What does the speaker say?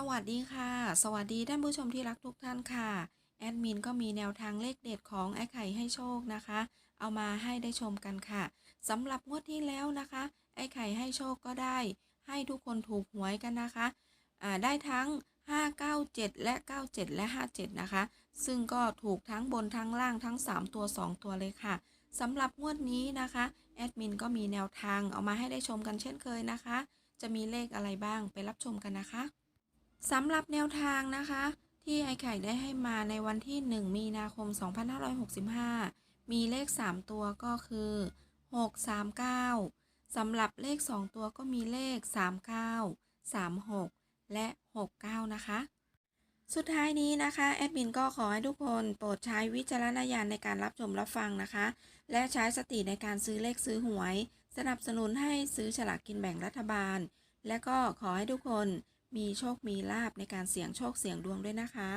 สวัสดีค่ะ สวัสดีท่านผู้ชมที่รักทุกท่านค่ะ แอดมินก็มีแนวทางเลขเด็ดของไอ้ไข่ให้โชคนะคะ เอามาให้ได้ชมกันค่ะสำหรับงวดที่แล้วนะคะ ไอ้ไข่ให้โชคก็ได้ ให้ทุกคนถูกหวยกันนะคะอ่าได้ทั้ง 597 และ 97 และ 57 นะคะ ซึ่งก็ถูกทั้งบนทั้งล่างทั้ง 3 ตัว 2 ตัวเลยค่ะสำหรับงวดนี้นะคะ แอดมินก็มีแนวทางเอามาให้ได้ชมกันเช่นเคยนะคะ จะมีเลขอะไรบ้างไปรับชมกันนะคะ สำหรับแนวทางนะคะ ที่ไอไข่ได้ให้มาในวันที่ 1 มีนาคม 2565 มีเลข 3 ตัวก็คือ 639สำหรับเลข 2 ตัวก็มีเลข 39 36 และ 69 นะคะ สุดท้ายนี้นะคะ แอดมินก็ขอให้ทุกคนโปรดใช้วิจารณญาณในการรับชมรับฟังนะคะ และใช้สติในการซื้อเลขซื้อหวย สนับสนุนให้ซื้อฉลากกินแบ่งรัฐบาล และก็ขอให้ทุกคน มีโชคมีลาบในการเสี่ยงโชคเสี่ยงดวงด้วยนะคะ